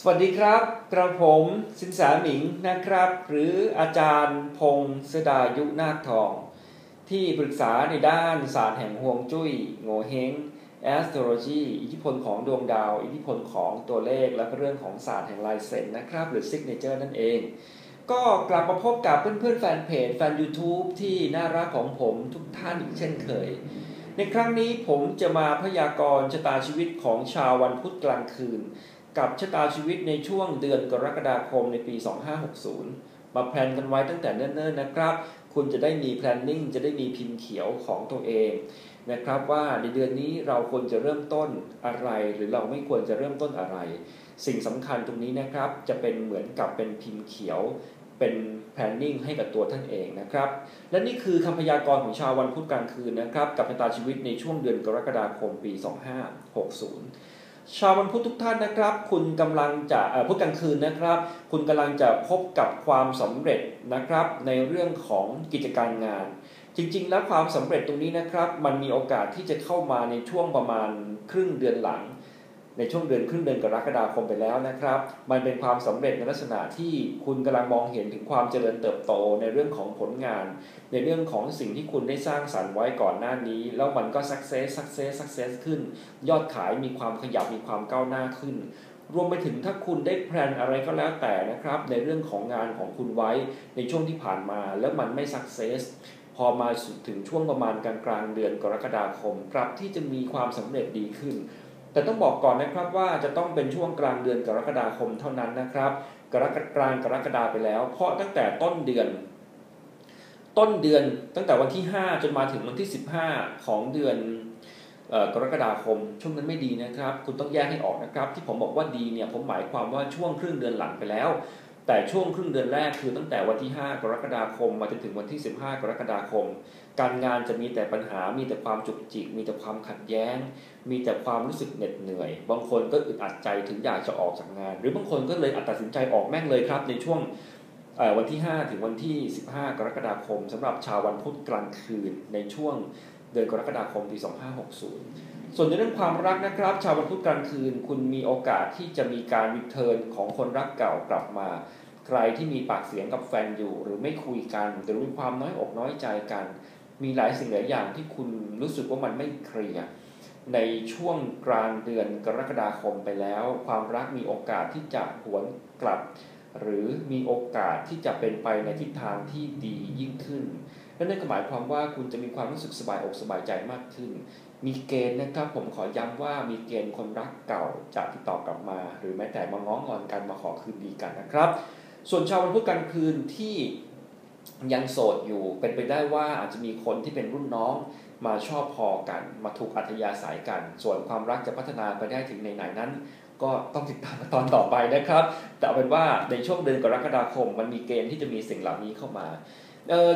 สวัสดีครับ กระผมสินสาหมิงนะครับ หรืออาจารย์พงศดายุนาคทอง ที่ปรึกษาในด้านศาสตร์แห่งฮวงจุ้ยโงเฮง astrology อิทธิพลของดวงดาว อิทธิพลของตัวเลขและเรื่องของศาสตร์แห่งลายเซ็นนะครับ หรือ signature นั่นเอง ก็กลับมาพบกับเพื่อนๆแฟนเพจแฟน YouTube ที่น่ารักของผมทุกท่านอีกเช่นเคย ในครั้งนี้ผมจะมาพยากรณ์ชะตาชีวิตของชาววันพุธกลางคืน กับชะตาชีวิตในช่วงเดือนกรกฎาคมในปี 2560 มาแพลนกันไว้ตั้งแต่เนิ่นๆนะครับ คุณจะได้มี planning จะได้มีพิมพ์เขียวของตัวเองนะครับว่าในเดือนนี้เราควรจะเริ่มต้นอะไร หรือเราไม่ควรจะเริ่มต้นอะไร สิ่งสำคัญตรงนี้นะครับ จะเป็นเหมือนกับเป็นพิมพ์เขียวเป็น planning ให้กับตัวท่านเองนะครับ และนี่คือคำพยากรณ์ของชาววันพุธกลางคืนนะครับ กับชะตาชีวิตในช่วงเดือนกรกฎาคมปี 2560 ชาววันพุธทุกท่านนะครับ คุณกำลังจะพุธกลางคืนนะครับ คุณกำลังจะพบกับความสำเร็จนะครับ ในเรื่องของกิจการงาน จริง ๆ แล้วความสำเร็จตรงนี้นะครับ มันมีโอกาสที่จะเข้ามาในช่วงประมาณครึ่งเดือนหลัง ในช่วงเดือนครึ่งเดือนกรกฎาคมไปแล้วนะครับ มันเป็นความสำเร็จในลักษณะที่คุณกำลังมองเห็นถึงความเจริญเติบโตในเรื่องของผลงาน ในเรื่องของสิ่งที่คุณได้สร้างสรรค์ไว้ก่อนหน้านี้ แล้วมันก็ success success success ขึ้น ยอดขายมีความขยับมีความก้าวหน้าขึ้นรวมไปถึงถ้าคุณได้แพลนอะไรก็แล้วแต่นะครับ ในเรื่องของงานของคุณไว้ในช่วงที่ผ่านมาแล้วมันไม่ success พอมาถึงช่วงประมาณกลางกลางเดือนกรกฎาคมกลับที่จะมีความสำเร็จดีขึ้น แต่ต้องบอกก่อนนะครับว่าจะต้องเป็นช่วงกลางเดือนกรกฎาคมเท่านั้นนะครับ กรกฎากลางกรกฎาไปแล้ว เพราะตั้งแต่ต้นเดือน ต้นเดือนตั้งแต่วันที่ 5 จนมาถึงวันที่ 15 ของเดือนกรกฎาคมช่วงนั้นไม่ดีนะครับ คุณต้องแยกให้ออกนะครับ ที่ผมบอกว่าดีเนี่ยผมหมายความว่าช่วงครึ่งเดือนหลังไปแล้ว แต่ช่วงครึ่งเดือนแรกคือตั้งแต่วันที่ 5 กรกฎาคม มาจนถึงวันที่ 15 กรกฎาคม การงานจะมีแต่ปัญหา มีแต่ความจุกจิก มีแต่ความขัดแย้ง มีแต่ความรู้สึกเหน็ดเหนื่อย บางคนก็อึดอัดใจถึงอยากจะออกจากงาน หรือบางคนก็เลยตัดสินใจออกแม่งเลยครับ ในช่วงวันที่ 5 ถึงวันที่ 15 กรกฎาคมสำหรับชาววันพุธกลางคืนในช่วงเดือนกรกฎาคมปี 2560 ส่วนในเรื่องความรักนะครับ ชาววันพุธกลางคืน คุณมีโอกาสที่จะมีการรีเทิร์นของคนรักเก่ากลับมา ใครที่มีปากเสียงกับแฟนอยู่ หรือไม่คุยกัน หรือมีความน้อยอกน้อยใจกัน มีหลายสิ่งหลายอย่างที่คุณรู้สึกว่ามันไม่เคลียร์ในช่วงกลางเดือนกรกฎาคมไปแล้ว ความรักมีโอกาสที่จะหวนกลับ หรือมีโอกาสที่จะเป็นไปในทิศทางที่ดียิ่งขึ้นและนั่นก็หมายความว่าคุณจะมีความรู้สึกสบายอกสบายใจมากขึ้น มีเกณฑ์นะครับ ผมขอย้ำว่ามีเกณฑ์คนรักเก่าจะติดต่อกลับมา หรือแม้แต่มาง้องอนกันมาขอคืนดีกันนะครับ ส่วนชาววันพุธกลางคืนที่ยังโสดอยู่เป็นไปได้ว่าอาจจะมีคนที่เป็นรุ่นน้องมาชอบพอกัน มาถูกอัธยาศัยกัน ส่วนความรักจะพัฒนาไปได้ถึงในไหนนั้น ก็ต้องติดตามตอนต่อไปนะครับ แต่เป็นว่าในช่วงเดือนกรกฎาคม มันมีเกณฑ์ที่จะมีสิ่งเหล่านี้เข้ามา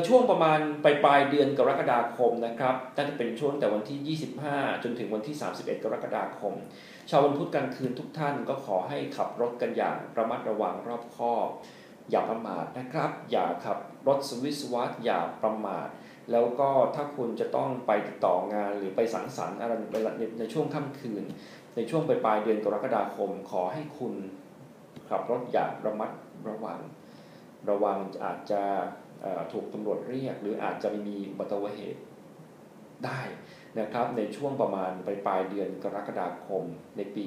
ช่วงประมาณปลายปลายเดือนกรกฎาคมนะครับน่าจะเป็นช่วงแต่วันที่ 25 จนถึงวันที่ 31 กรกฎาคม ชาววันพุธกลางคืนทุกท่านก็ขอให้ขับรถกันอย่างระมัดระวังรอบคอบ อย่าประมาทนะครับ อย่าขับรถสวิสวัตอย่าประมาท แล้วก็ถ้าคุณจะต้องไปติดต่องานหรือไปสังสรรค์อะไรในช่วงค่ำคืน ในช่วงปลายปลายเดือนกรกฎาคม ขอให้คุณขับรถอย่างระมัดระวัง ระวังอาจจะถูกตำรวจเรียก หรืออาจจะมีอุบัติเหตุได้นะครับในช่วงประมาณปลายปลายเดือนกรกฎาคมในปี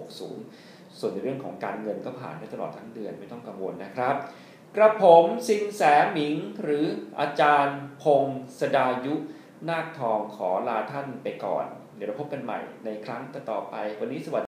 2560 ส่วนในเรื่องของการเงินก็ผ่านได้ตลอดทั้งเดือนไม่ต้องกังวลนะครับ กระผมสินแสหมิงหรืออาจารย์พงศดายุ นาคทองขอลาท่านไปก่อน เดี๋ยวเราพบกันใหม่ในครั้งต่อไป วันนี้สวัสดี